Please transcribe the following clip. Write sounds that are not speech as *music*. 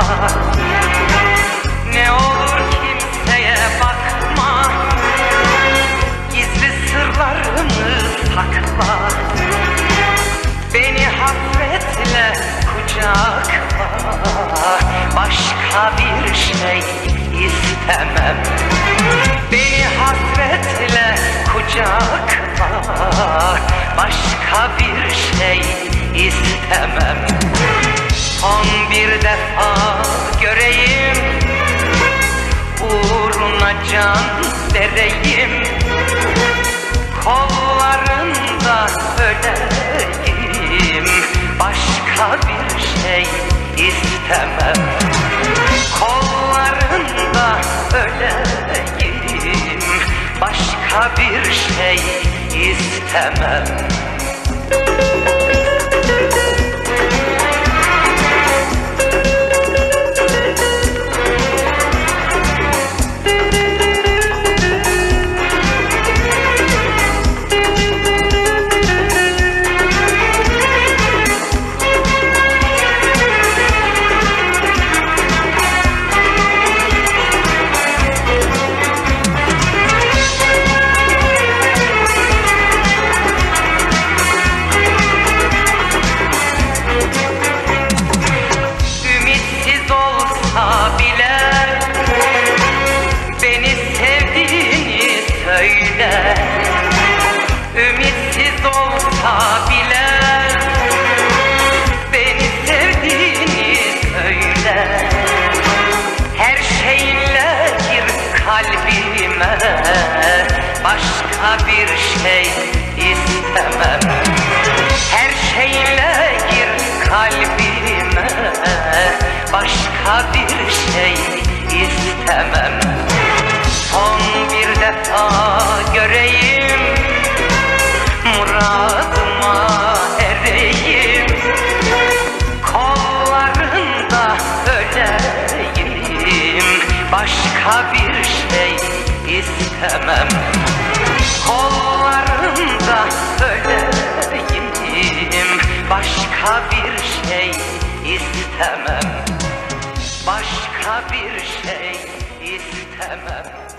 sakla *laughs* Ne olur kimseye bakma. Gizli sırlarımı sakla. Beni hasretle kucakla. Başka bir şey istemem. Beni hasretle kucakla. Başka Uğruna can vereyim Kollarında öleyim. Başka bir şey istemem. Kollarında öleyim. Başka bir şey istemem söyle Ümitsiz olsa bile Beni sevdiğini söyle. Her şeyinle gir kalbime Başka bir şey istemem. Her şeyle gir kalbime Başka bir Başka bir şey istemem. Kollarında öleyim Başka bir şey istemem. Başka bir şey istemem